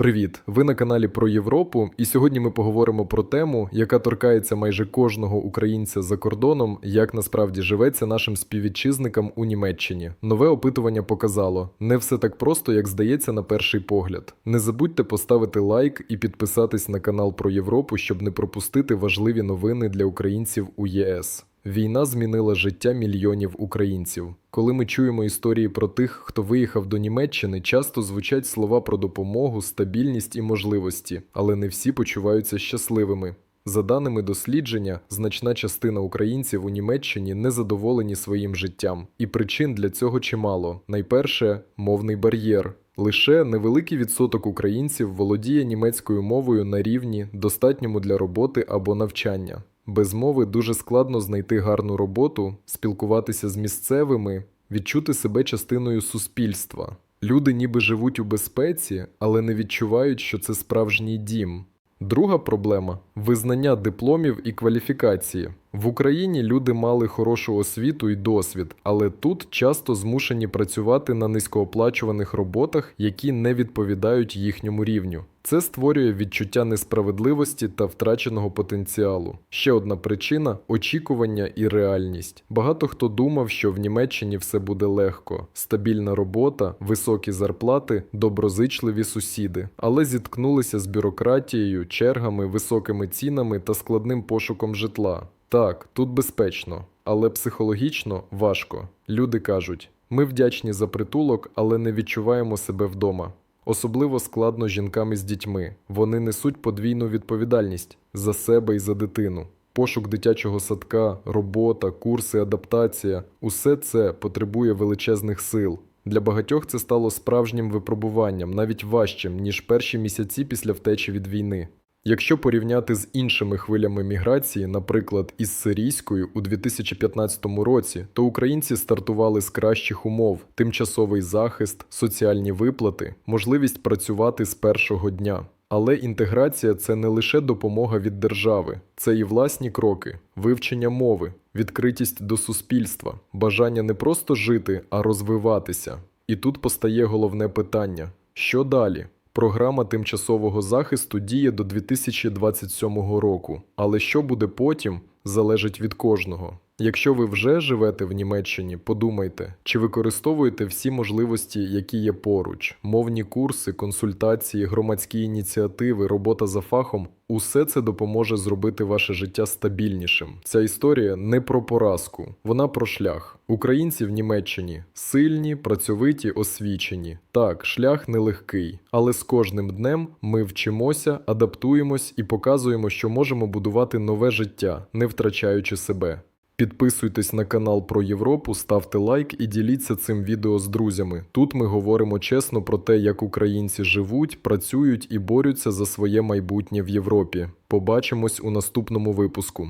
Привіт! Ви на каналі про Європу, і сьогодні ми поговоримо про тему, яка торкається майже кожного українця за кордоном, як насправді живеться нашим співвітчизникам у Німеччині. Нове опитування показало: не все так просто, як здається на перший погляд. Не забудьте поставити лайк і підписатись на канал про Європу, щоб не пропустити важливі новини для українців у ЄС. Війна змінила життя мільйонів українців. Коли ми чуємо історії про тих, хто виїхав до Німеччини, часто звучать слова про допомогу, стабільність і можливості, але не всі почуваються щасливими. За даними дослідження, значна частина українців у Німеччині не задоволені своїм життям, і причин для цього чимало. Найперше мовний бар'єр. Лише невеликий відсоток українців володіє німецькою мовою на рівні, достатньому для роботи або навчання. Без мови дуже складно знайти гарну роботу, спілкуватися з місцевими, відчути себе частиною суспільства. Люди ніби живуть у безпеці, але не відчувають, що це справжній дім. Друга проблема визнання дипломів і кваліфікації. В Україні люди мали хорошу освіту і досвід, але тут часто змушені працювати на низькооплачуваних роботах, які не відповідають їхньому рівню. Це створює відчуття несправедливості та втраченого потенціалу. Ще одна причина очікування і реальність. Багато хто думав, що в Німеччині все буде легко: стабільна робота, високі зарплати, доброзичливі сусіди, але зіткнулися з бюрократією, чергами, високими цінами та складним пошуком житла. Так, тут безпечно, але психологічно важко. Люди кажуть: ми вдячні за притулок, але не відчуваємо себе вдома. Особливо складно жінкам із дітьми. Вони несуть подвійну відповідальність за себе і за дитину. Пошук дитячого садка, робота, курси, адаптація усе це потребує величезних сил. Для багатьох це стало справжнім випробуванням, навіть важчим, ніж перші місяці після втечі від війни. Якщо порівняти з іншими хвилями міграції, наприклад, із сирійською у 2015 році, то українці стартували з кращих умов: тимчасовий захист, соціальні виплати, можливість працювати з першого дня. Але інтеграція це не лише допомога від держави, це і власні кроки, вивчення мови, відкритість до суспільства, бажання не просто жити, а розвиватися. І тут постає головне питання: що далі? Програма тимчасового захисту діє до 2027 року, але що буде потім, залежить від кожного. Якщо ви вже живете в Німеччині, подумайте, чи використовуєте всі можливості, які є поруч: мовні курси, консультації, громадські ініціативи, робота за фахом усе це допоможе зробити ваше життя стабільнішим. Ця історія не про поразку, вона про шлях. Українці в Німеччині сильні, працьовиті, освічені. Так, шлях нелегкий, але з кожним днем ми вчимося, адаптуємось і показуємо, що можемо будувати нове життя, не втрачаючи себе. Підписуйтесь на канал про Європу, ставте лайк і діліться цим відео з друзями. Тут ми говоримо чесно про те, як українці живуть, працюють і борються за своє майбутнє в Європі. Побачимось у наступному випуску.